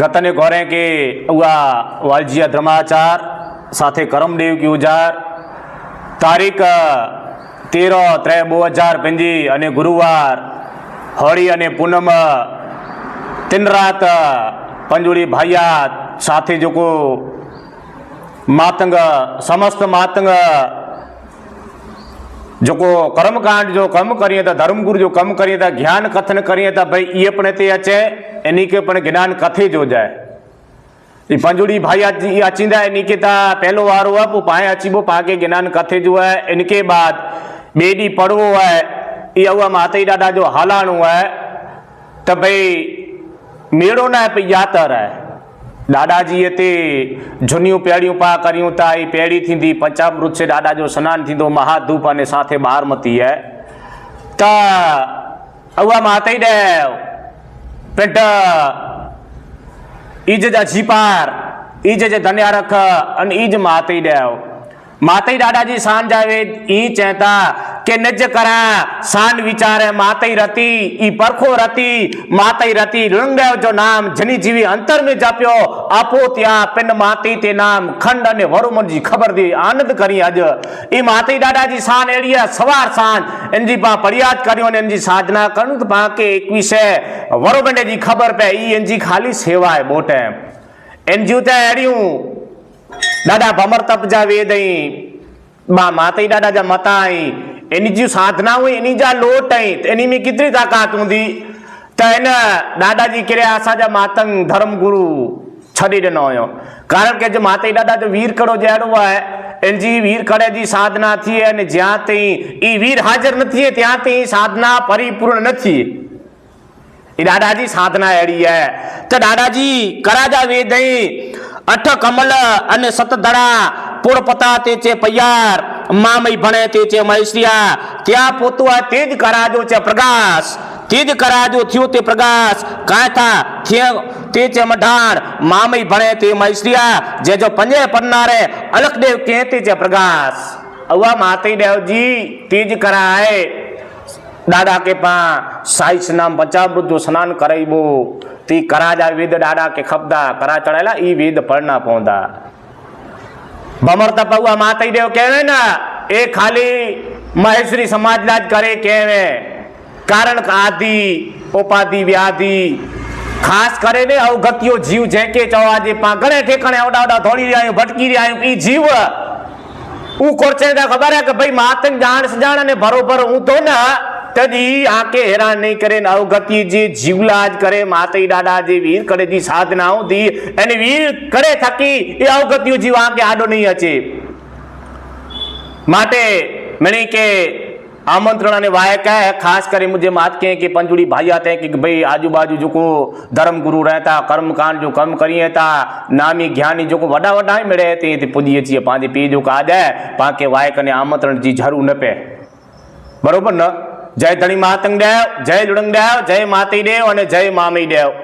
ગતને ઘરે કે ઉआ વાલજીયા ધર્માચાર, સાથે કરમદેવ કી ઉજાર. તારીખ તેર ત્રે બે હજાર પંજી અને ગુરુવાર, હોળી અને પૂનમ તિન રાત પંજુડી ભાઈયાત, સાથે જોકો, માતંગ સમસ્ત માતંગ જો કો કર્મકાંડ જો કમ કરીએ તો ધર્મગુરુ જો કમ કરીએ તો, જ્ઞાન કથન કરીએ તો, ભાઈ એ પણ તે અચે એની કે પણ જ્ઞાન કથે જો જાય. એ પંજુડી ભાઈ અચીંદા એની કે તા પહેલો વારો આપો પાએ અચીબો પાકે જ્ઞાન કથે જો હે એનકે બાદ બેડી પડવો હે એ આવા માતા દાદા જો હાલાણું હે તો ભાઈ, મેળો ના યાતર હે દાદાજીએ તે જૂન્યું પેડિયું પા કર્યું તા. એ પેડી થીંદી પંચામૃત છે. દાદા જો સ્નાન થીંદો મહાધૂપ અને સાથે બારમતી હે. તા અવા માતઈ દેવ, પેટ ઈજ જ જીપાર ઈજ જ ધન્યા રખ અને ઈજ માતઈ દેવ. માતઈ દાદાજી સાંજ આવે, ઈ ચેતા કે નજ કરા, સાન વિચારે માતઈ રતી, ઈ પરખો રતી, માતઈ રતી રંગાવ જો નામ, જની જીવી અંતર મે જાપ્યો, આપો ત્યાં પિન માતી તે નામ, ખંડ અને વરુમનજી ખબર દી, આનંદ કરી આજ. ઈ માતી દાદાજી સાન એડિયા સવાર સાન, એનજી પા ફરિયાદ કર્યો ને એનજી સાધના કરું તો બાકે એકવીસે વરુમનજી ખબર પે, ઈ એનજી ખાલી સેવાય બોટે. એનજી તે એડિયું દાદા ભમર તપ જા વેદઈ બા માતઈ દાદા જા મતાઈ એની જે સાધના હોય, એની જા લોટ એની મેં કેટલી તાકાત ઊંધી. તો એને દાદાજી કર્યા સાજા માતંગ ધર્મગુરુ છડી નયો કારણ કે જે માતા દાદા જે વીર કરો જ્યારે હોય, એને જે વીર કરે જે સાધના થી અને જ્યાં તે એ વીર હાજર નથી ત્યાં તે સાધના પરિપૂર્ણ નથી. એ દાદાજી સાધના એડી હે. તો દાદાજી, કરાજા વેદઈ, અઠ કમલ અને સતધરા પૂર્વપતા તે છે પૈયાર. મામય ભણે તે છે મહેશિયા ત્યાં પોતું આ તે જ કરાજો છે પ્રકાશ તે જ કરાજો થયો તે પ્રકાશ કાંઠા થયો તે છે મઢાણ. મામય ભણે તે મહેશિયા જે જો પંજે પન્નારે અલખદેવ કહેતી છે પ્રકાશ અવા માતી દેવજી તે જ કરાય. દાદા કે પા, સાઈસ નામ પંચામૃતનું સ્નાન કરાવ્યું તે કરાજા વેદ દાદા કે ખબદા કરા ચડાયેલા એ વેદ પરના પહોંચા ભમરતા પૌવા માતઈદેવ કહેવે ને, એ ખાલી મહેશ્વરી સમાજના જ કરે કહેવે. કારણ કે આદિ, ઉપાધિ, વ્યાધિ, ખાસ કરીને અવગતિઓ જીવ જે કે ચવાજે પા ઘણે ઠેકાણે અવડા અવડા ધોળી રહ્યા ભટકી રહ્યા એ જીવ. હું કોરચે ખબર હે કે ભાઈ, માતંગ જાણ સજાણ અને બરોબર હું તો ના તજી આંકે હેરાન નહીં કરે ને અવગતિ જે જીવલાજ કરે માતઈ દાદા જે વીર કરે, જે સાધનાઓ દી, એને વીર કરે થકી એ અવગતિઓ જીવ આંકે આડો નહીં હચે. માટે મણી કે આમંત્રણ અને વાયક ખાસ કરી મુજે માત કહે કે પંજુડી ભાઈ આતે કે ભાઈ આજુબાજુ જોકો ધર્મગુરુ રહેતા, કર્મકાંડ જો કર્મ કરીએ તા નામી જ્ઞાની જોકો વડા વડા મળે તે પૂજીએ છીએ, પાંજે પી જો કાદે પાંકે વાયક અને આમંત્રણ જી જરૂર ન પે બરોબર ન? જય ધણી મહાતંગ દેવ જય લુડંગ દેવ જય માતી દેવ અને જય મામી દેવ.